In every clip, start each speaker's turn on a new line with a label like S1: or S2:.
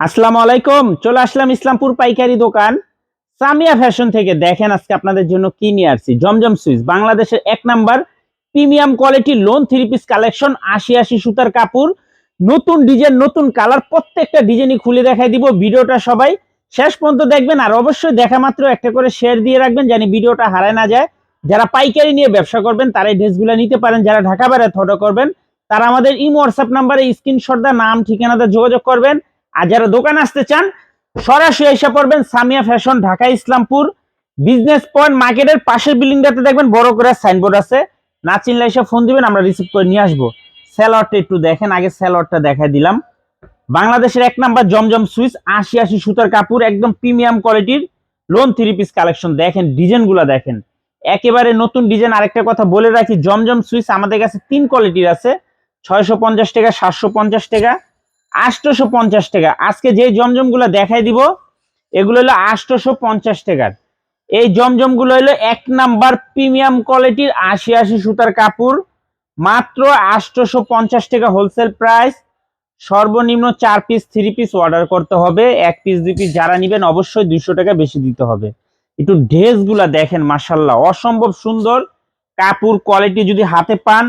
S1: আসসালামু আলাইকুম, চলে আসলাম ইসলামপুর পাইকারি দোকান। সামিয়া ফ্যাশন থেকে দেখেন আজকে আপনাদের জন্য কি নিয়ে আসছি। জমজম সুইচ, বাংলাদেশের এক number premium quality lawn three piece collection, আশি আশি সুতার কাপড়। নতুন ডিজাইন, নতুন কালার, প্রত্যেকটা ডিজাইনই খুলে দেখাই দিব ভিডিওটা সবাই। শেষ পর্যন্ত দেখবেন আর অবশ্যই দেখা মাত্র একটা করে শেয়ার দিয়ে রাখবেন জানি ভিডিওটা হারায় না যায়। যারা পাইকারি নিয়ে ব্যবসা করবেন, তারা এই ড্রেসগুলো নিতে পারেন। যারা ঢাকা বাইরে ফটো করবেন, তারা আমাদের ইমো, হোয়াটসঅ্যাপ নাম্বারে স্ক্রিনশট দা নাম, ঠিকানাতে যোগাযোগ করবেন। আর যারা দোকানে আসতে চান, সরাসরি এসে পড়বেন Samia fashion, Dhaka, Islampur, business point মার্কেটের পাশের বিল্ডিংটাতে দেখবেন বড় করে সাইনবোর্ড আছে। না চিনলে এসে ফোন দিবেন, আমরা রিসিভ করে নিয়ে আসব। স্যালোয়ারটা একটু দেখেন, আগে স্যালোয়ারটা দেখাই দিলাম। বাংলাদেশের এক নাম্বার জমজম সুইচ, আশি আশি সুতার কাপড়, একদম প্রিমিয়াম কোয়ালিটির লোন থ্রি পিস কালেকশন। দেখেন, ডিজাইনগুলো দেখেন। একেবারে নতুন ডিজাইন, আরেকটা কথা বলে রাখি, জমজম সুইচ আমাদের কাছে তিন কোয়ালিটির আছে। ছয়শো পঞ্চাশ টাকা, সাতশো পঞ্চাশ টাকা আটশোশো পঞ্চাশ টাকা। আজকে যে জমজমগুলো দেখাই দিব, এগুলো হলো আটশোশো পঞ্চাশ টাকার। এই জমজমগুলো হলো এক নাম্বার প্রিমিয়াম কোয়ালিটির আশি আশি সুতার কাপড়। মাত্র আটশোশো পঞ্চাশ টাকা হোলসেল প্রাইস। সর্বনিম্ন চার পিস থ্রি পিস অর্ডার করতে হবে। এক পিস দুই পিস যারা নিবেন অবশ্যই দুইশো টাকা বেশি দিতে হবে। একটু ড্রেসগুলা দেখেন মাসাল্লাহ অসম্ভব সুন্দর কাপড় কোয়ালিটি যদি হাতে পান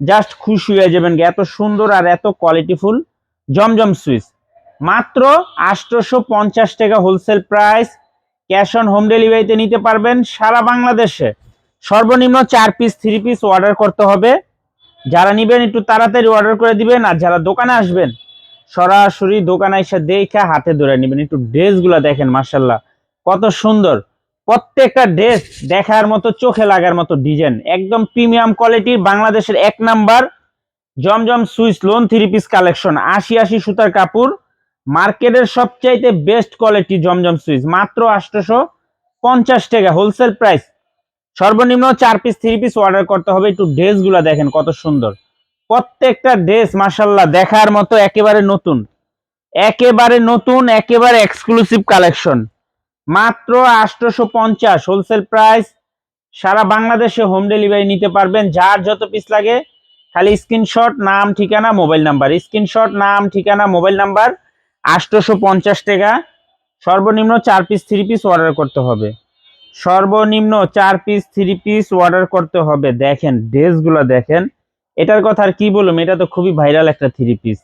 S1: জাস্ট খুশি হয়ে যাবেন। এত সুন্দর আর এত কোয়ালিটিফুল জমজম সুইচ। মাত্র আটশোশো পঞ্চাশ টাকা wholesale price cash on home ডেলিভারিতে নিতে পারবেন সারা বাংলাদেশে। সর্বনিম্ন চার পিস থ্রি পিস অর্ডার করতে হবে। যারা নিবেন একটু তাড়াতাড়ি অর্ডার করে দিবেন, আর যারা দোকানে আসবেন, সরাসরি দোকানে এসে দেখে হাতে ধরে নেবেন। একটু ড্রেসগুলো দেখেন মার্শাল্লাহ কত সুন্দর। প্রত্যেকটা ড্রেস দেখার মতো, চোখে লাগার মতো ডিজাইন একদম প্রিমিয়াম কোয়ালিটির বাংলাদেশের এক number Zamzam Swiss lawn three piece collection আশি আশি সুতার কাপড়, মার্কেটের সবচাইতে বেস্ট কোয়ালিটি জমজম সুইচ, মাত্র আটশোশো পঞ্চাশ টাকা হোলসেল প্রাইস সর্বনিম্ন চার পিস থ্রি পিস অর্ডার করতে হবে, একটু ড্রেসগুলা দেখেন কত সুন্দর। প্রত্যেকটা ড্রেস মাসাল্লাহ দেখার মতো একেবারে নতুন। একেবারে নতুন, একেবারে এক্সক্লুসিভ কালেকশন মাত্র আটশোশো পঞ্চাশ হোলসেল প্রাইস সারা বাংলাদেশে হোম ডেলিভারি নিতে পারবেন, যার যত পিস লাগে খালি স্ক্রিনশট নাম, ঠিকানা মোবাইল নাম্বার স্ক্রিনশট নাম, ঠিকানা মোবাইল নাম্বার আটশোশো পঞ্চাশ টাকা। সর্বনিম্ন চার পিস থ্রি পিস অর্ডার করতে হবে। সর্বনিম্ন চার পিস থ্রি পিস অর্ডার করতে হবে। দেখেন ড্রেসগুলো দেখেন। এটার কথা আর কি বলুম এটা তো খুবই ভাইরাল একটা থ্রি পিস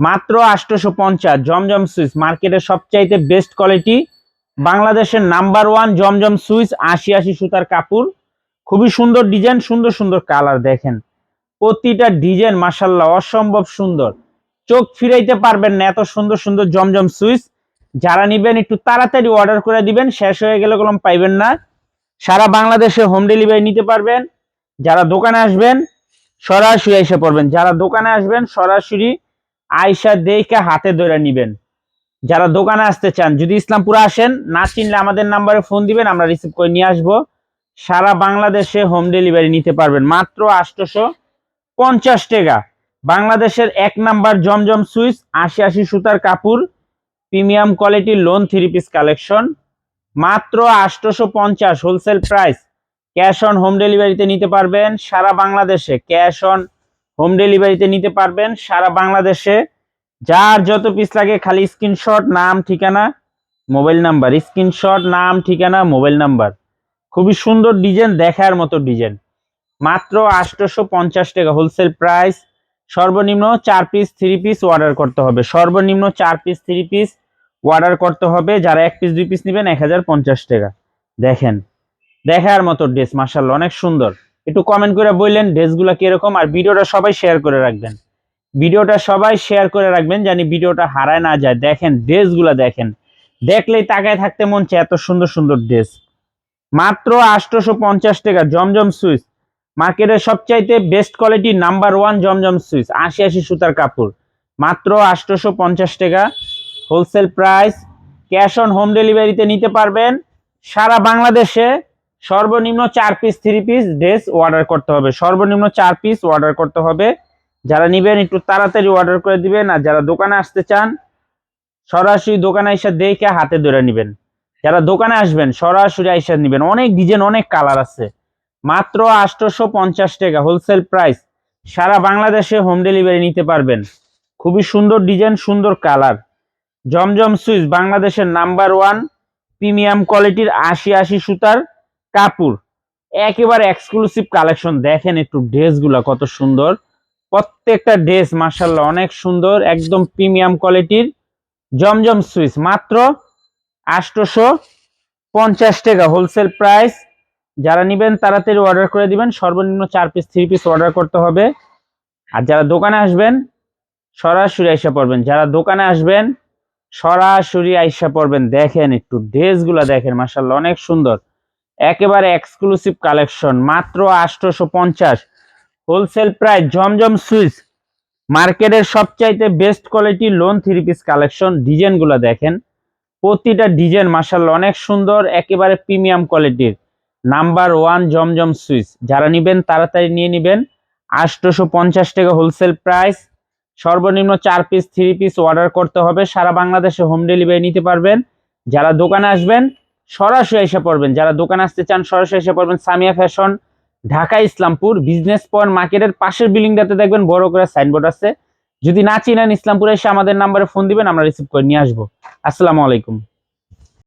S1: মাত্র আটশোশো পঞ্চাশ, জমজম সুইচ মার্কেটের সবচাইতে বেস্ট কোয়ালিটি বাংলাদেশের নাম্বার ওয়ান জমজম সুইচ, আশি আশি সুতার কাপড়। খুবই সুন্দর ডিজাইন সুন্দর সুন্দর কালার দেখেন। প্রতিটা ডিজাইন মাসাল্লাহ অসম্ভব সুন্দর। চোখ ফিরাইতে পারবেন না এত সুন্দর সুন্দর জমজম সুইচ। যারা নিবেন একটু তাড়াতাড়ি অর্ডার করে দিবেন, শেষ হয়ে গেলে কলম পাইবেন না। সারা বাংলাদেশে হোম ডেলিভারি নিতে পারবেন। যারা দোকানে আসবেন, সরাসরি এসে পড়বেন। যারা দোকানে আসবেন, সরাসরি আয়সা দেখে হাতে ধরে নিবেন। যারা দোকানে আসতে চান, যদি ইসলামপুরে আসেন, না চিনলে আমাদের নাম্বারে ফোন দিবেন, আমরা রিসিভ করে নিয়ে আসব। সারা বাংলাদেশে হোম ডেলিভারি নিতে পারবেন। মাত্র আটশোশো পঞ্চাশ টাকা। বাংলাদেশের এক নাম্বার জমজম সুইচ, আশি আশি সুতার কাপড়, প্রিমিয়াম কোয়ালিটির লোন থ্রি পিস কালেকশন মাত্র আটশোশো পঞ্চাশ wholesale price cash on home ডেলিভারিতে নিতে পারবেন সারা বাংলাদেশে। ক্যাশ অন হোম ডেলিভারিতে নিতে পারবেন সারা বাংলাদেশে। যার যত পিস লাগে খালি স্ক্রিনশট নাম, ঠিকানা মোবাইল নাম্বার স্ক্রিনশট নাম, ঠিকানা মোবাইল নাম্বার খুবই সুন্দর ডিজাইন দেখার মতো ডিজাইন মাত্র আটশোশো পঞ্চাশ টাকা হোলসেল প্রাইস সর্বনিম্ন চার পিস থ্রি পিস অর্ডার করতে হবে। সর্বনিম্ন চার পিস থ্রি পিস অর্ডার করতে হবে। যারা এক পিস দুই পিস নেবেন এক হাজার পঞ্চাশ টাকা। দেখেন, দেখার মতো ড্রেস মার্শাল্লাহ অনেক সুন্দর। একটু কমেন্ট করে বললেন ড্রেসগুলো কীরকম, আর ভিডিওটা সবাই শেয়ার করে রাখবেন। ভিডিওটা সবাই শেয়ার করে রাখবেন জানি ভিডিওটা হারায় না যায়। দেখেন ড্রেসগুলো দেখেন। দেখলেই তাকায় থাকতে মন চায় এত সুন্দর সুন্দর ড্রেস মাত্র আটশোশো পঞ্চাশ টাকা, জমজম সুইচ মার্কেটের সবচাইতে best quality number one Zamzam Swiss আশি আশি সুতার কাপড়। মাত্র আটশোশো পঞ্চাশ টাকা wholesale price cash on home ডেলিভারিতে নিতে পারবেন। সারা বাংলাদেশে সর্বনিম্ন চার piece three piece dress order করতে হবে। সর্বনিম্ন চার পিস অর্ডার করতে হবে। যারা নিবেন, একটু তাড়াতাড়ি অর্ডার করে দিবেন। আর যারা দোকানে আসতে চান, সরাসরি দোকানে এসে দেখে হাতে ধরে নিবেন। যারা দোকানে আসবেন, সরাসরি আইসা নিবেন। অনেক ডিজাইন অনেক কালার আছে। মাত্র আটশোশো পঞ্চাশ টাকা হোলসেল প্রাইস সারা বাংলাদেশে হোম ডেলিভারি নিতে পারবেন। খুবই সুন্দর ডিজাইন সুন্দর কালার জমজম সুইচ বাংলাদেশের নাম্বার ওয়ান প্রিমিয়াম কোয়ালিটির আশি আশি সুতার কাপড়। একেবারে এক্সক্লুসিভ কালেকশন দেখেন একটু ড্রেসগুলো কত সুন্দর। প্রত্যেকটা ড্রেস মার্শাল্লাহ অনেক সুন্দর, একদম প্রিমিয়াম কোয়ালিটির জমজম সুইচ। মাত্র আটশোশো পঞ্চাশ টাকা হোলসেল প্রাইস যারা নিবেন তাড়াতাড়ি অর্ডার করে দিবেন। সর্বনিম্ন চার পিস থ্রি পিস অর্ডার করতে হবে। আর যারা দোকানে আসবেন, সরাসরি আইসা পড়বেন। যারা দোকানে আসবেন, সরাসরি আইসা পড়বেন। দেখেন একটু ড্রেসগুলো দেখেন মার্শাল্লাহ অনেক সুন্দর। একেবারে এক্সক্লুসিভ কালেকশন মাত্র আটশোশো পঞ্চাশ। Wholesale price Zamzam Swiss. মার্কেটের সবচাইতে best quality lawn three piece collection ডিজাইনগুলো দেখেন। প্রতিটা ডিজাইন মার্শাল্লাহ অনেক সুন্দর, একেবারে প্রিমিয়াম কোয়ালিটির নাম্বার ওয়ান জমজম সুইচ। যারা নিবেন, তাড়াতাড়ি নিয়ে নিবেন। আটশোশো পঞ্চাশ টাকা হোলসেল প্রাইস সর্বনিম্ন চার পিস থ্রি পিস অর্ডার করতে হবে। সারা বাংলাদেশে হোম ডেলিভারি নিতে পারবেন। যারা দোকানে আসবেন, সরাসরি এসে পড়বেন। যারা দোকানে আসতে চান, সরাসরি এসে পড়বেন। Samia fashion, Dhaka, Islampur business point মার্কেটের পাশের বিল্ডিংটাতে দেখবেন বড় করে সাইনবোর্ড আছে। যদি না চিনেন, ইসলামপুরে এসে আমাদের নাম্বারে ফোন দিবেন, আমরা রিসিভ করে নিয়ে আসব। আসসালামু আলাইকুম।